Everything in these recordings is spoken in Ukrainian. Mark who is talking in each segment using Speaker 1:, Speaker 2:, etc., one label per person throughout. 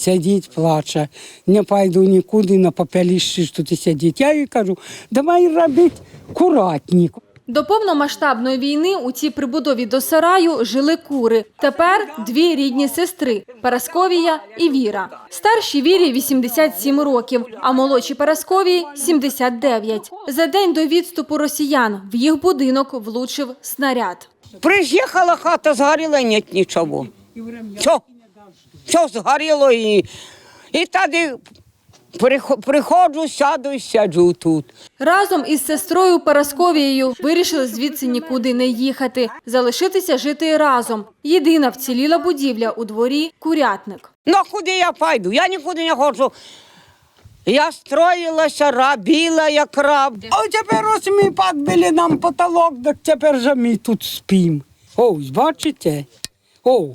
Speaker 1: сидить, плаче. Не пойду нікуди на попелищі ж тут і сидіть. Я їй кажу, давай робити куратник.
Speaker 2: До повномасштабної війни у цій прибудові до сараю жили кури. Тепер дві рідні сестри Парасковія і Віра. Старшій Вірі 87 років, а молодшій Парасковії 79. За день до відступу росіян в їх будинок влучив снаряд.
Speaker 3: Приїхала хата, згоріла, нет нічого. Все, все згоріло і, і тоді прихо- приходжу, сяду і сяджу тут.
Speaker 2: Разом із сестрою Парасковією вирішили звідси нікуди не їхати, залишитися жити разом. Єдина вціліла будівля у дворі курятник.
Speaker 3: Ну куди я пойду? Я нікуди не ходжу. Я строїлася, робила як раб.
Speaker 1: А тепер ось ми підбили нам потолок, так тепер же ми тут спимо. Ось, бачите? О,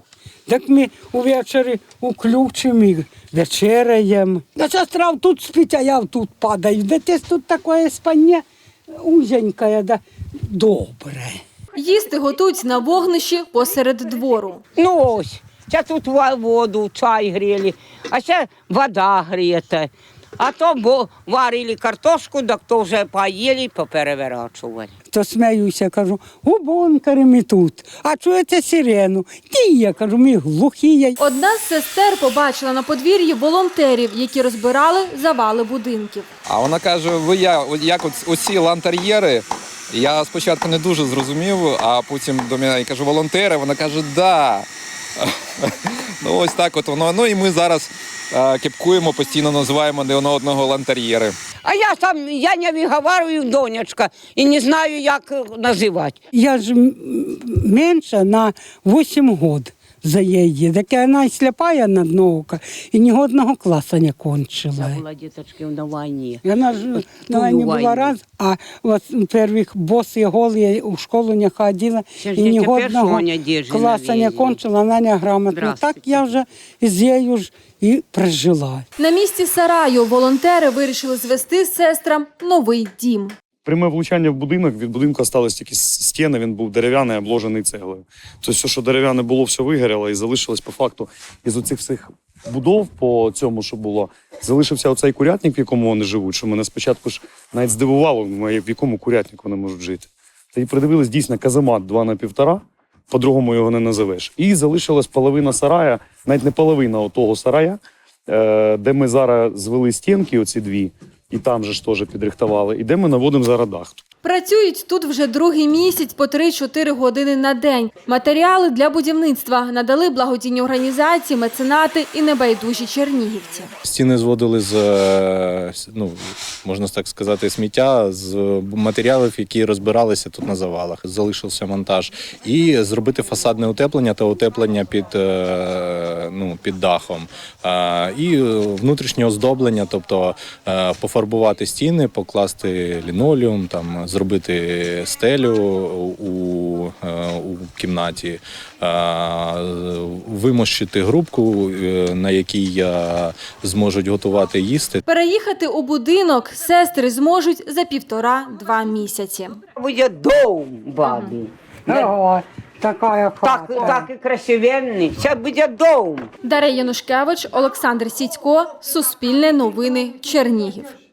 Speaker 1: так ми увечері уключимо і вечеряємо. Да сестра тут спить, а я тут падаю. Да ти тут таке спання узенькое, да добре.
Speaker 2: Їсти готують на вогнищі посеред двору.
Speaker 3: Ну ось, це тут воду, чай гріли, а це вода грієта. А то бо варили картошку, так то вже поїли, попереворачували.
Speaker 1: То сміюся, кажу, у бункері ми тут. А чуєте сирену? Ті, я кажу, ми глухі.
Speaker 2: Одна з сестер побачила на подвір'ї волонтерів, які розбирали завали будинків.
Speaker 4: А вона каже: ви я, як оц- оці лантер'єри. Я спочатку не дуже зрозумів, а потім до мене я кажу, волонтери. Вона каже, да. ну ось так от воно. Ну і ми зараз кепкуємо, постійно називаємо не одного лантар'єри.
Speaker 3: А я сам я не виговарую донечка, і не знаю, як е, називати.
Speaker 1: Я ж менша менше на 8 год за її. Так вона і сліпая на одно око, і ні одного класу не кончила.
Speaker 3: була діточки на війні.
Speaker 1: Вона ж на війні була раз, а от первих боси голі у школу не ходила, і ні одного класу не кончила, вона не грамотна. Так я вже з нею ж і прожила.
Speaker 2: На місці сараю волонтери вирішили звести сестрам новий дім.
Speaker 5: Пряме влучання в будинок, від будинку залишились тільки стіни, він був дерев'яний, обложений цеглою. Тобто все, що дерев'яне було, все вигоріло і залишилось по факту із оцих всіх будов по цьому, що було, залишився оцей курятник, в якому вони живуть, що мене спочатку ж навіть здивувало, в якому курятнику вони можуть жити. Тоді придивились дійсно каземат 2 на півтора, по-другому його не називеш. І залишилась половина сарая, навіть не половина того сарая, е, де ми зараз звели стінки, оці дві, і там же ж теж підрихтували, і де ми наводимо зараз дах.
Speaker 2: Працюють тут вже другий місяць по 3-4 години на день. Матеріали для будівництва надали благодійні організації, меценати і небайдужі чернігівці.
Speaker 6: Стіни зводили з е, ну можна так сказати, сміття з матеріалів, які розбиралися тут на завалах. Залишився монтаж, і зробити фасадне утеплення та утеплення під, е, ну, під дахом. Е, І внутрішнє оздоблення, тобто е, пофарбувати стіни, покласти лінолеум, там зробити стелю у, е, у кімнаті, е, вимощити грубку, е, на якій зможуть готувати їсти.
Speaker 2: Переїхати у будинок сестри зможуть за півтора-два місяці.
Speaker 3: Буде дом бабі.
Speaker 1: Така
Speaker 3: Так, так і красивенний. Це буде дом.
Speaker 2: Дар'я Янушкевич, Олександр Сідько, Суспільне новини, Чернігів.